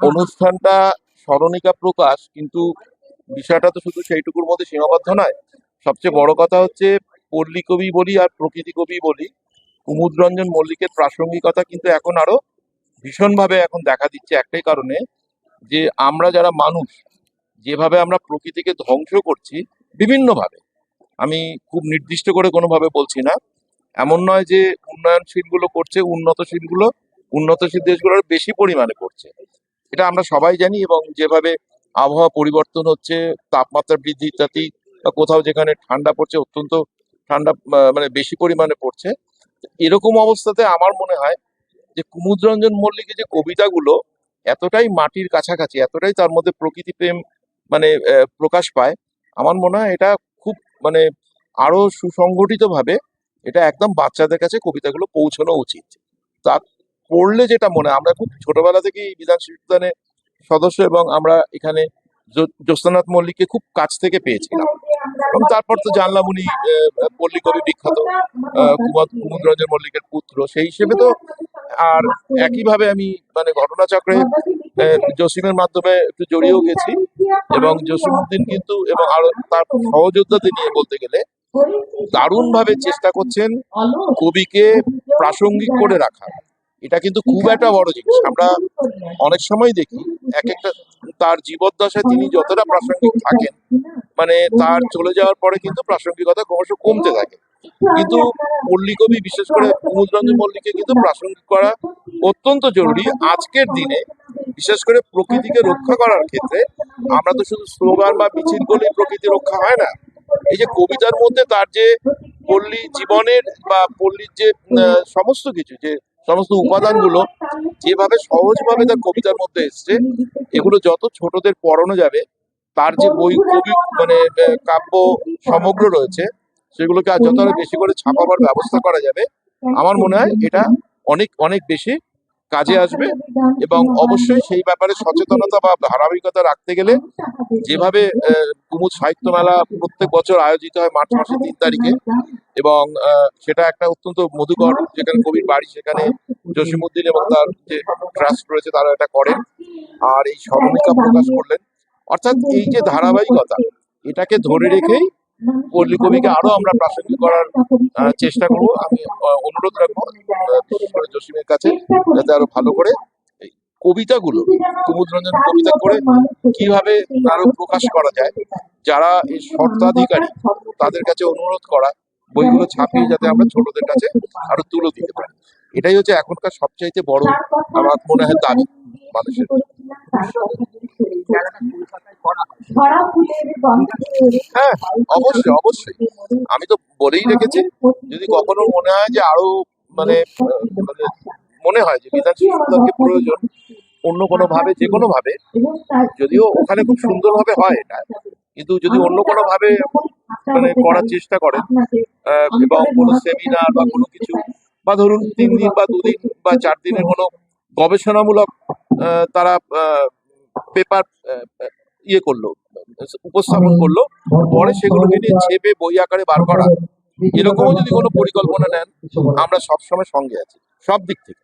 অনুষ্ঠানটা স্মরণিকা প্রকাশ কিন্তু বিষয়টা তো শুধু সেইটুকুর মধ্যে সীমাবদ্ধ নয়। সবচেয়ে বড় কথা হচ্ছে পল্লী কবি বলি আর প্রকৃতি কবি বলি। কুমুদ রঞ্জন মল্লিকের প্রাসঙ্গিকতা কিন্তু এখন আরও ভীষণভাবে এখন দেখা দিচ্ছে একটাই কারণে যে আমরা যারা মানুষ যেভাবে আমরা প্রকৃতিকে ধ্বংস করছি বিভিন্নভাবে। আমি খুব নির্দিষ্ট করে কোনোভাবে বলছি না। এমন নয় যে উন্নয়নশীলগুলো করছে উন্নতশীলগুলো উন্নতশীল দেশগুলোর বেশি পরিমাণে করছে এটা আমরা সবাই জানি এবং যেভাবে আবহাওয়া পরিবর্তন হচ্ছে, তাপমাত্রা বৃদ্ধি ইত্যাদি, বা কোথাও যেখানে ঠান্ডা পড়ছে, অত্যন্ত ঠান্ডা মানে বেশি পরিমাণে পড়ছে, এরকম অবস্থাতে আমার মনে হয় যে কুমুদরঞ্জন মল্লিকের যে কবিতাগুলো এতটাই মাটির কাছাকাছি, এতটাই তার মধ্যে প্রকৃতি প্রেম মানে প্রকাশ পায়, আমার মনে হয় এটা খুব মানে আরও সুসংগঠিত ভাবে এটা একদম বাচ্চাদের কাছে কবিতাগুলো পৌঁছানো উচিত। তা পড়লে যেটা মনে আমরা খুব ছোটবেলা থেকেই বিধান শিশুদানে সদস্য এবং আমরা এখানে জ্যো- জ্যোৎস্নানাথ মল্লিককে খুব কাছ থেকে পেয়েছিলাম। এবং তারপর তো জানলাম উনি আহ, পল্লী কবি বিখ্যাত কুমুদরঞ্জন মল্লিকের পুত্র সেই হিসেবে তো আর একইভাবে আমি মানে ঘটনাচক্রে জসিমের মাধ্যমে একটু জড়িয়েও গেছি এবং জসিমউদ্দিন কিন্তু এবং আরও তার সহযোদ্ধাদের নিয়ে বলতে গেলে দারুণভাবে চেষ্টা করছেন কবিকে প্রাসঙ্গিক করে রাখা। এটা কিন্তু খুব একটা বড় জিনিস। আমরা অনেক সময় দেখি এক একটা তার জীবদ্দশায় তিনি যতটা প্রাসঙ্গিক থাকেন মানে তার চলে যাওয়ার পরে কিন্তু প্রাসঙ্গিকতা ক্রমশ কমতে থাকে। কিন্তু পল্লী কবি বিশেষ করে কুমুদরঞ্জন মল্লিককে কিন্তু প্রাসঙ্গিক করা অত্যন্ত জরুরি। আজকের দিনে বিশেষ করে প্রকৃতিকে রক্ষা করার ক্ষেত্রে আমরা তো শুধু স্লোগান বা মিছিল করলেই প্রকৃতি রক্ষা হয় না। এই যে কবিতার মধ্যে তার যে পল্লী জীবনের বা পল্লীর যে সমস্ত কিছু যে সমস্ত উপাদানগুলো যেভাবে সহজভাবে তার কবিতার মধ্যে এসছে, এগুলো যত ছোটদের পড়ানো যাবে, তার যে বই কবি মানে কাব্য সমগ্র রয়েছে, সেগুলোকে আর যত বেশি করে ছাপাবার ব্যবস্থা করা যাবে, আমার মনে হয় এটা অনেক অনেক বেশি কাজে আসবে এবং অবশ্যই সেই ব্যাপারে সচেতনতা বা ধারাবাহিকতা রাখতে গেলে যেভাবে কুমুদ সাহিত্য মেলা প্রত্যেক বছর আয়োজিত হয় মার্চ মাসের তিন তারিখে। এবং সেটা একটা অত্যন্ত মধুকর, যেখানে কবির বাড়ি, সেখানে জসিমুদ্দিন এবং তার যে ট্রাস্ট রয়েছে তারা এটা করেন। আর এই স্মরণিকা প্রকাশ করলেন। অর্থাৎ এই যে ধারাবাহিকতা, এটাকে ধরে রেখেই পল্লী কবিকে আরও আমরা প্রাসঙ্গিক করার চেষ্টা করব। আমি অনুরোধ রাখব জসিমের কাছে, যাতে আরও ভালো করে কবিতাগুলো কুমুদরঞ্জন কবিতা করে কীভাবে আরও প্রকাশ করা যায় যারা এই শর্তাধিকারী তাদের কাছে অনুরোধ করা বইগুলো ছাপিয়ে যাতে আমরা ছোটদের কাছে আরও তুলে দিতে পারি। এটাই হচ্ছে এখনকার সবচাইতে বড় আমার মনে হয় দাবি মানুষের। হ্যাঁ অবশ্যই অবশ্যই। আমি তো বলেই রেখেছি যদি কখনো মনে হয় যে আরও মানে আহ, মানে হয় যে বিধান শিশুদেরকে প্রয়োজন অন্য কোনো ভাবে যে কোনো ভাবে। যদিও ওখানে খুব সুন্দরভাবে হয় এটা। কিন্তু যদি অন্য কোনো ভাবে মানে করার চেষ্টা করেন এবং কোনো সেমিনার বা কোনো কিছু বা ধরুন তিন দিন বা দুদিন বা চার দিনের কোনো গবেষণামূলক তারা পেপার ইয়ে করল উপস্থাপন করল। পরে সেগুলোকে নিয়ে ছেপে বই আকারে বার করা। এরকমও যদি কোনো পরিকল্পনা নেন আমরা সবসময় সঙ্গে আছি সব দিক থেকে।